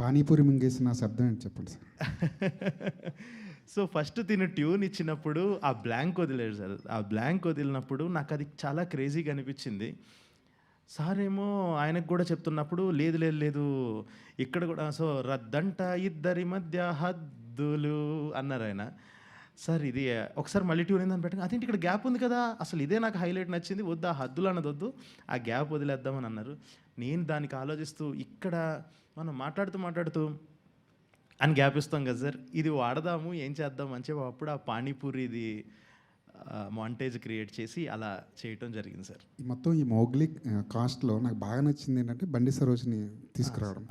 పానీపూరి మింగేసిన శబ్దం ఏంటి చెప్పండి సార్? సో ఫస్ట్ తిని ట్యూన్ ఇచ్చినప్పుడు ఆ బ్లాంక్ వదిలేడు సార్. ఆ బ్లాంక్ వదిలినప్పుడు నాకు అది చాలా క్రేజీగా అనిపించింది. సార్ ఏమో ఆయనకు కూడా చెప్తున్నప్పుడు లేదు లేదు లేదు ఇక్కడ కూడా సో రద్దంట ఇద్దరి మధ్య హద్దులు అన్నారు ఆయన. సార్ ఇది ఒకసారి మళ్ళీ ట్యూన్ ఏందని పెట్టండి. అదేంటి ఇక్కడ గ్యాప్ ఉంది కదా? అసలు ఇదే నాకు హైలైట్ నచ్చింది. వద్దు ఆ హద్దులు అన్నది వద్దు. ఆ గ్యాప్ వదిలేద్దామని అన్నారు. నేను దానికి ఆలోచిస్తూ ఇక్కడ మనం మాట్లాడుతూ మాట్లాడుతూ అని గ్యాప్ ఇస్తాం కదా సార్. ఇది వాడదాము ఏం చేద్దాం అని చెప్పి అప్పుడు ఆ పానీపూరిది మాంటేజ్ క్రియేట్ చేసి అలా చేయటం జరిగింది సార్. ఈ మొత్తం ఈ మోగ్లీ కాస్ట్లో నాకు బాగా నచ్చింది ఏంటంటే బండి సరోజ్ని తీసుకురావడం.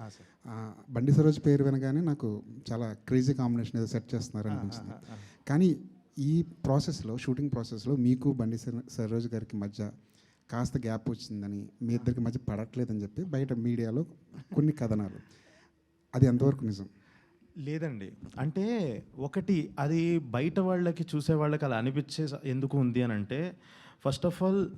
బండి సరోజ్ పేరు వినగానే నాకు చాలా క్రేజీ కాంబినేషన్ ఏదో సెట్ చేస్తున్నారు అనిపించింది. కానీ ఈ ప్రాసెస్లో షూటింగ్ ప్రాసెస్లో మీకు బండి సర- సరోజ్ గారికి మధ్య కాస్త గ్యాప్ వచ్చిందని మీ ఇద్దరికి మధ్య పడట్లేదని చెప్పి బయట మీడియాలో కొన్ని కథనాలు. అది ఎంతవరకు నిజం? లేదండి. అంటే ఒకటి అది బయట వాళ్ళకి చూసే వాళ్ళకి అలా అనిపించే ఎందుకు ఉంది అని అంటే ఫస్ట్ ఆఫ్ ఆల్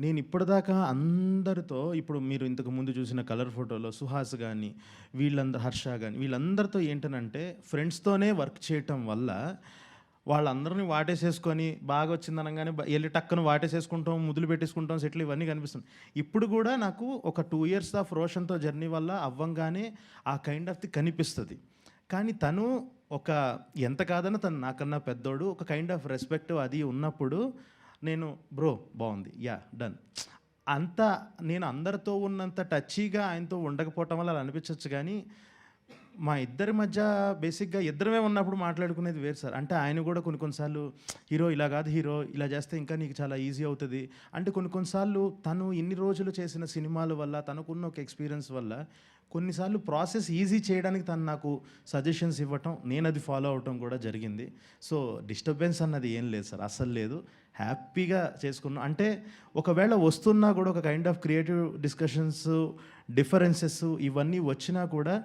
నేను ఇప్పటిదాకా అందరితో ఇప్పుడు మీరు ఇంతకు ముందు చూసిన కలర్ ఫోటోలో సుహాస్ కానీ వీళ్ళందరూ హర్ష కానీ వీళ్ళందరితో ఏంటనంటే ఫ్రెండ్స్తోనే వర్క్ చేయటం వల్ల వాళ్ళందరినీ వాటేసేసుకొని బాగా వచ్చింది అనగానే వెళ్ళి టక్కున వాటేసేసుకుంటాం ముదులు పెట్టేసుకుంటాం సెటిల్ ఇవన్నీ కనిపిస్తుంది ఇప్పుడు కూడా నాకు ఒక టూ ఇయర్స్ ఆఫ్ రోషన్తో జర్నీ వల్ల అవ్వంగానే ఆ కైండ్ ఆఫ్ ది కనిపిస్తుంది. కానీ తను ఒక ఎంత కాదన్నా తను నాకన్నా పెద్దోడు ఒక కైండ్ ఆఫ్ రెస్పెక్ట్ అది ఉన్నప్పుడు నేను బ్రో బాగుంది యా డన్. అంత నేను అందరితో ఉన్నంత టచీగా ఆయనతో ఉండకపోవటం వల్ల అలా అనిపించవచ్చు కానీ మా ఇద్దరి మధ్య బేసిక్గా ఇద్దరమే ఉన్నప్పుడు మాట్లాడుకునేది వేరు సార్. అంటే ఆయన కూడా కొన్ని కొన్నిసార్లు హీరో ఇలా కాదు హీరో ఇలా చేస్తే ఇంకా నీకు చాలా ఈజీ అవుతుంది. అంటే కొన్ని కొన్నిసార్లు తను ఇన్ని రోజులు చేసిన సినిమాల వల్ల తనకున్న ఒక ఎక్స్పీరియన్స్ వల్ల కొన్నిసార్లు ప్రాసెస్ ఈజీ చేయడానికి తను నాకు సజెషన్స్ ఇవ్వటం నేను అది ఫాలో అవటం కూడా జరిగింది. సో డిస్టర్బెన్స్ అన్నది ఏం లేదు సార్ అస్సలు లేదు. హ్యాపీగా చేసుకున్నాం. అంటే ఒకవేళ వస్తున్నా కూడా ఒక kind of creative discussions differences ఇవన్నీ వచ్చినా కూడా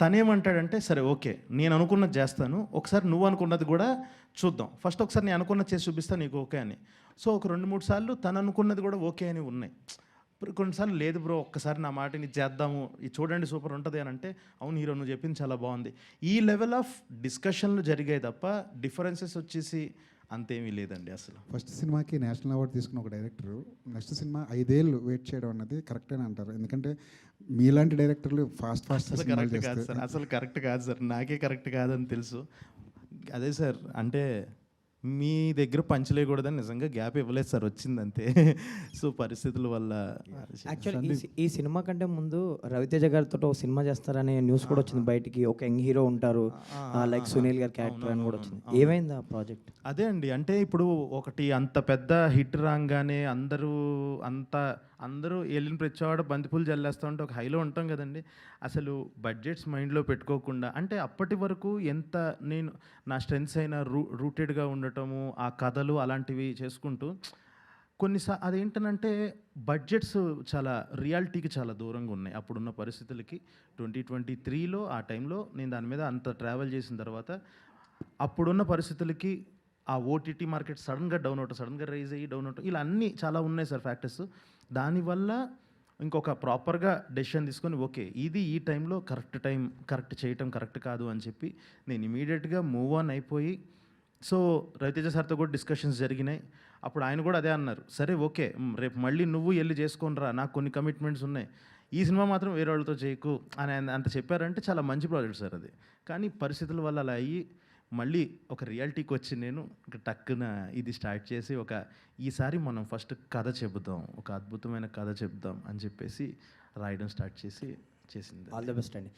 తనేమంటాడంటే సరే ఓకే నేను అనుకున్నది చేస్తాను. ఒకసారి నువ్వు అనుకున్నది కూడా చూద్దాం. ఫస్ట్ ఒకసారి నేను అనుకున్నది చేసి చూపిస్తాను నీకు ఓకే అని. సో ఒక రెండు మూడు సార్లు తను అనుకున్నది కూడా ఓకే అని ఉన్నాయి. కొన్నిసార్లు లేదు బ్రో ఒక్కసారి నా మాటని చేద్దాము. ఇది చూడండి సూపర్ ఉంటుంది అని అంటే అవును హీరో నువ్వు చెప్పింది చాలా బాగుంది. ఈ లెవెల్ ఆఫ్ డిస్కషన్లు జరిగాయి తప్ప డిఫరెన్సెస్ వచ్చేసి అంతేమీ లేదండి అసలు. ఫస్ట్ సినిమాకి నేషనల్ అవార్డు తీసుకున్న ఒక డైరెక్టర్ నెక్స్ట్ సినిమా ఐదేళ్ళు వెయిట్ చేయడం అన్నది కరెక్ట్ అని అంటారు. ఎందుకంటే మీలాంటి డైరెక్టర్లు ఫాస్ట్ ఫాస్ట్ అసలు కరెక్ట్ కాదు సార్. అసలు కరెక్ట్ కాదు సార్. నాకే కరెక్ట్ కాదని తెలుసు. అదే సార్ అంటే మీ దగ్గర పంచలేయకూడదని నిజంగా గ్యాప్ ఇవ్వలేదు సార్ వచ్చింది అంతే సో పరిస్థితుల వల్ల ఈ సినిమా కంటే ముందు రవితేజ గారితో ఒక సినిమా చేస్తారనే న్యూస్ కూడా వచ్చింది బయటికి. ఒక యంగ్ హీరో ఉంటారు లైక్ సునీల్ గారి క్యారెక్టర్ అని కూడా వచ్చింది. ఏమైంది ఆ ప్రాజెక్ట్ అదే అండి. అంటే ఇప్పుడు ఒకటి అంత పెద్ద హిట్ రాగానే అందరూ అంత అందరూ వెళ్ళిన ప్రతివాడు బంతిపూలు జల్లేస్తూ ఉంటే ఒక హైలో ఉంటాం కదండి. అసలు బడ్జెట్స్ మైండ్లో పెట్టుకోకుండా అంటే అప్పటి వరకు ఎంత నేను నా స్ట్రెంగ్స్ అయిన రూ రూటెడ్గా ఉండటము ఆ కథలు అలాంటివి చేసుకుంటూ కొన్నిసార్లు అదేంటనంటే బడ్జెట్స్ చాలా రియాలిటీకి చాలా దూరంగా ఉన్నాయి. అప్పుడున్న పరిస్థితులకి ట్వంటీ ట్వంటీ త్రీలో ఆ టైంలో నేను దాని మీద అంత ట్రావెల్ చేసిన తర్వాత అప్పుడున్న పరిస్థితులకి ఆ ఓటీటీ మార్కెట్ సడన్గా డౌన్ అవటం సడన్గా రైజ్ అయ్యి డౌన్ అవటం ఇలా అన్నీ చాలా ఉన్నాయి సార్ ఫ్యాక్టర్స్. దానివల్ల ఇంకొక ప్రాపర్గా డెసిషన్ తీసుకొని ఓకే ఇది ఈ టైంలో కరెక్ట్ టైం కరెక్ట్ చేయటం కరెక్ట్ కాదు అని చెప్పి నేను ఇమీడియట్గా మూవ్ ఆన్ అయిపోయి సో రవితేజ సార్తో కూడా డిస్కషన్స్ జరిగినాయి. అప్పుడు ఆయన కూడా అదే అన్నారు. సరే ఓకే రేపు మళ్ళీ నువ్వు వెళ్ళి చేసుకునిరా నాకు కొన్ని కమిట్మెంట్స్ ఉన్నాయి. ఈ సినిమా మాత్రం వేరే వాళ్ళతో చేయకు అని అంత చెప్పారంటే చాలా మంచి ప్రాజెక్ట్ సార్ అది. కానీ పరిస్థితుల వల్ల అలా అయ్యి మళ్ళీ ఒక రియాలిటీకి వచ్చి నేను టక్కున ఇది స్టార్ట్ చేసి ఒక ఈసారి మనం ఫస్ట్ కథ చెబుదాం ఒక అద్భుతమైన కథ చెప్దాం అని చెప్పేసి రాయడం స్టార్ట్ చేసి చేసింది. ఆల్ ద బెస్ట్ అండి.